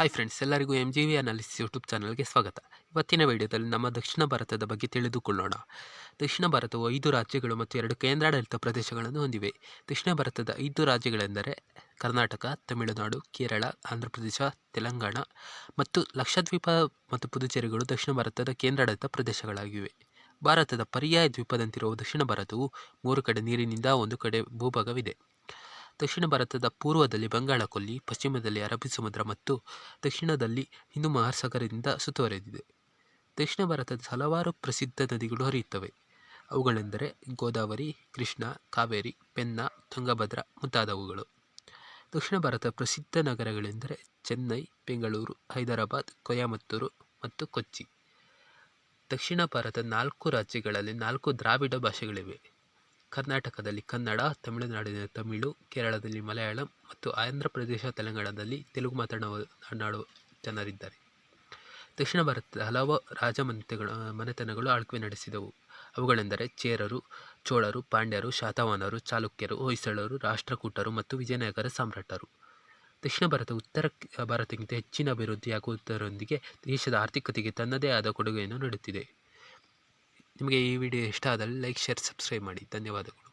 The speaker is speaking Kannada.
ಹಾಯ್ ಫ್ರೆಂಡ್ಸ್ ಎಲ್ಲರಿಗೂ M G V analysis YouTube ಚಾನಲ್ಗೆ ಸ್ವಾಗತ. ಇವತ್ತಿನ ವಿಡಿಯೋದಲ್ಲಿ ನಮ್ಮ ದಕ್ಷಿಣ ಭಾರತದ ಬಗ್ಗೆ ತಿಳಿದುಕೊಳ್ಳೋಣ. ದಕ್ಷಿಣ ಭಾರತವು ಐದು ರಾಜ್ಯಗಳು ಮತ್ತು ಎರಡು ಕೇಂದ್ರಾಡಳಿತ ಪ್ರದೇಶಗಳನ್ನು ಹೊಂದಿವೆ. ದಕ್ಷಿಣ ಭಾರತದ ಐದು ರಾಜ್ಯಗಳೆಂದರೆ ಕರ್ನಾಟಕ, ತಮಿಳುನಾಡು, ಕೇರಳ, ಆಂಧ್ರಪ್ರದೇಶ, ತೆಲಂಗಾಣ ಮತ್ತು ಲಕ್ಷದ್ವೀಪ ಮತ್ತು ಪುದುಚೇರಿಗಳು ದಕ್ಷಿಣ ಭಾರತದ ಕೇಂದ್ರಾಡಳಿತ ಪ್ರದೇಶಗಳಾಗಿವೆ. ಭಾರತದ ಪರ್ಯಾಯ ದ್ವೀಪದಂತಿರುವ ದಕ್ಷಿಣ ಭಾರತವು ಮೂರು ಕಡೆ ನೀರಿನಿಂದ ಒಂದು ಕಡೆ ಭೂಭಾಗವಿದೆ. ದಕ್ಷಿಣ ಭಾರತದ ಪೂರ್ವದಲ್ಲಿ ಬಂಗಾಳಕೊಲ್ಲಿ ಪಶ್ಚಿಮದಲ್ಲಿ ಅರಬ್ಬಿ ಸಮುದ್ರ ಮತ್ತು ದಕ್ಷಿಣದಲ್ಲಿ ಹಿಂದೂ ಮಹಾಸಾಗರದಿಂದ ಸುತ್ತುವರೆದಿದೆ. ದಕ್ಷಿಣ ಭಾರತದ ಹಲವಾರು ಪ್ರಸಿದ್ಧ ನದಿಗಳು ಹರಿಯುತ್ತವೆ. ಅವುಗಳೆಂದರೆ ಗೋದಾವರಿ, ಕೃಷ್ಣ, ಕಾವೇರಿ, ಪೆನ್ನ, ತುಂಗಭದ್ರಾ ಮುಂತಾದವುಗಳು. ದಕ್ಷಿಣ ಭಾರತದ ಪ್ರಸಿದ್ಧ ನಗರಗಳೆಂದರೆ ಚೆನ್ನೈ, ಬೆಂಗಳೂರು, ಹೈದರಾಬಾದ್, ಕೊಯಮತ್ತೂರು ಮತ್ತು ಕೊಚ್ಚಿ. ದಕ್ಷಿಣ ಭಾರತದ ನಾಲ್ಕು ರಾಜ್ಯಗಳಲ್ಲಿ ನಾಲ್ಕು ದ್ರಾವಿಡ ಭಾಷೆಗಳಿವೆ. ಕರ್ನಾಟಕದಲ್ಲಿ ಕನ್ನಡ, ತಮಿಳುನಾಡಿನ ತಮಿಳು, ಕೇರಳದಲ್ಲಿ ಮಲಯಾಳಂ ಮತ್ತು ಆಂಧ್ರ ಪ್ರದೇಶ, ತೆಲಂಗಾಣದಲ್ಲಿ ತೆಲುಗು ಮಾತನಾಡುವ ಜನರಿದ್ದಾರೆ. ದಕ್ಷಿಣ ಭಾರತದ ಹಲವು ರಾಜಮನೆತಗಳ ಮನೆತನಗಳು ಆಳ್ವಿಕೆ ನಡೆಸಿದವು. ಅವುಗಳೆಂದರೆ ಚೇರರು, ಚೋಳರು, ಪಾಂಡ್ಯರು ಶಾತವಾಹನರು ಚಾಲುಕ್ಯರು, ಹೊಯ್ಸಳರು, ರಾಷ್ಟ್ರಕೂಟರು ಮತ್ತು ವಿಜಯನಗರ ಸಾಮ್ರಾಟರು. ದಕ್ಷಿಣ ಭಾರತ, ಉತ್ತರ ಭಾರತಕ್ಕಿಂತ ಹೆಚ್ಚಿನ ಅಭಿವೃದ್ಧಿಯಾಗುವುದರೊಂದಿಗೆ ದೇಶದ ಆರ್ಥಿಕತೆಗೆ ತನ್ನದೇ ಆದ ಕೊಡುಗೆಯನ್ನು ನೀಡುತ್ತಿದೆ. ನಿಮಗೆ ಈ ವಿಡಿಯೋ ಇಷ್ಟ ಆದಲ್ಲಿ ಲೈಕ್ ಶೇರ್ ಸಬ್ಸ್ಕ್ರೈಬ್ ಮಾಡಿ. ಧನ್ಯವಾದಗಳು.